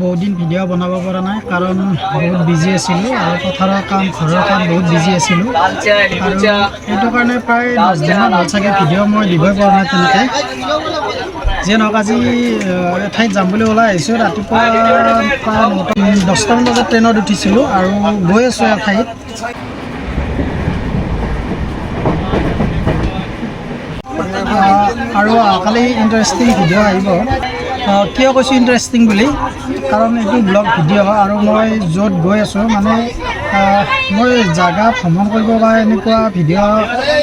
বহুত দিন ভিডিঅ' বনাব পৰা নাই কাৰণ বহুত বিজি আছিলোঁ আৰু পথাৰৰ কাম ঘৰৰ কাম বহুত বিজি আছিলোঁ। সেইটো কাৰণে প্ৰায় দহ দিনমান হ'ল চাগে ভিডিঅ' মই দিবই পৰা নাই তেনেকৈ। যিয়ে নহওক আজি এঠাইত যাম বুলি ওলাই আহিছোঁ। ৰাতিপুৱা দহটামান বজাত ট্ৰেইনত উঠিছিলোঁ আৰু গৈ আছোঁ এঠাইত আৰু কালি ইণ্টাৰেষ্টিং ভিডিঅ' আহিব। আহ, কিয় কৈছোঁ ইণ্টাৰেষ্টিং বুলি? কাৰণ এইটো ব্লগ ভিডিঅ' আৰু মই য'ত গৈ আছোঁ মানে মই জাগা ভ্ৰমণ কৰিব বা এনেকুৱা ভিডিঅ'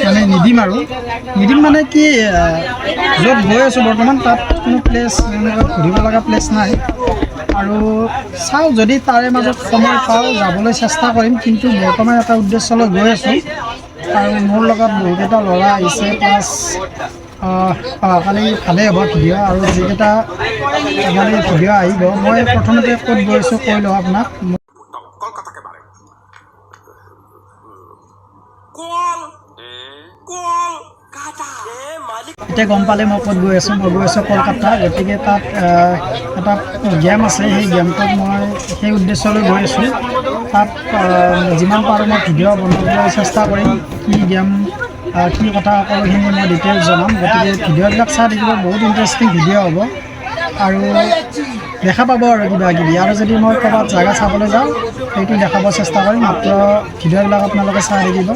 মানে নিদিম আৰু। নিদিম মানে কি য'ত গৈ আছোঁ বৰ্তমান তাত কোনো প্লেচ এনেকুৱা ঘূৰিব লগা প্লেচ নাই। আৰু চাওঁ যদি তাৰে মাজত সময় পাওঁ যাবলৈ চেষ্টা কৰিম কিন্তু বৰ্তমান এটা উদ্দেশ্য লৈ গৈ আছোঁ। আৰু মোৰ লগত বহুকেইটা ল'ৰা আহিছে প্লাছ অহাকালি ভালেই হ'ব ভিডিঅ' আৰু যিকেইটা মানে ভিডিঅ' আহিব মই প্ৰথমতে ক'ত গৈছোঁ কৈ লওঁ আপোনাক। কল এতিয়া গম পালে মই ক'ত গৈ আছোঁ মই গৈ আছোঁ কলকাতা গতিকে তাত এটা গেম আছে সেই গেমটোত মই সেই উদ্দেশ্যলৈ গৈ আছোঁ। তাত যিমান পাৰোঁ মই ভিডিঅ' বনাবলৈ চেষ্টা কৰিম, কি গেম কি কথা সকলোখিনি মই ডিটেইলছ জনাম। গতিকে ভিডিঅ'বিলাক চাই থাকিব, বহুত ইণ্টাৰেষ্টিং ভিডিঅ' হ'ব। আৰু দেখা পাব আৰু কিবা কিবি আৰু যদি মই ক'ৰবাত জেগা চাবলৈ যাওঁ, সেইটো দেখাব চেষ্টা কৰিম। মাত্ৰ ভিডিঅ'বিলাক আপোনালোকে চাই থাকিব।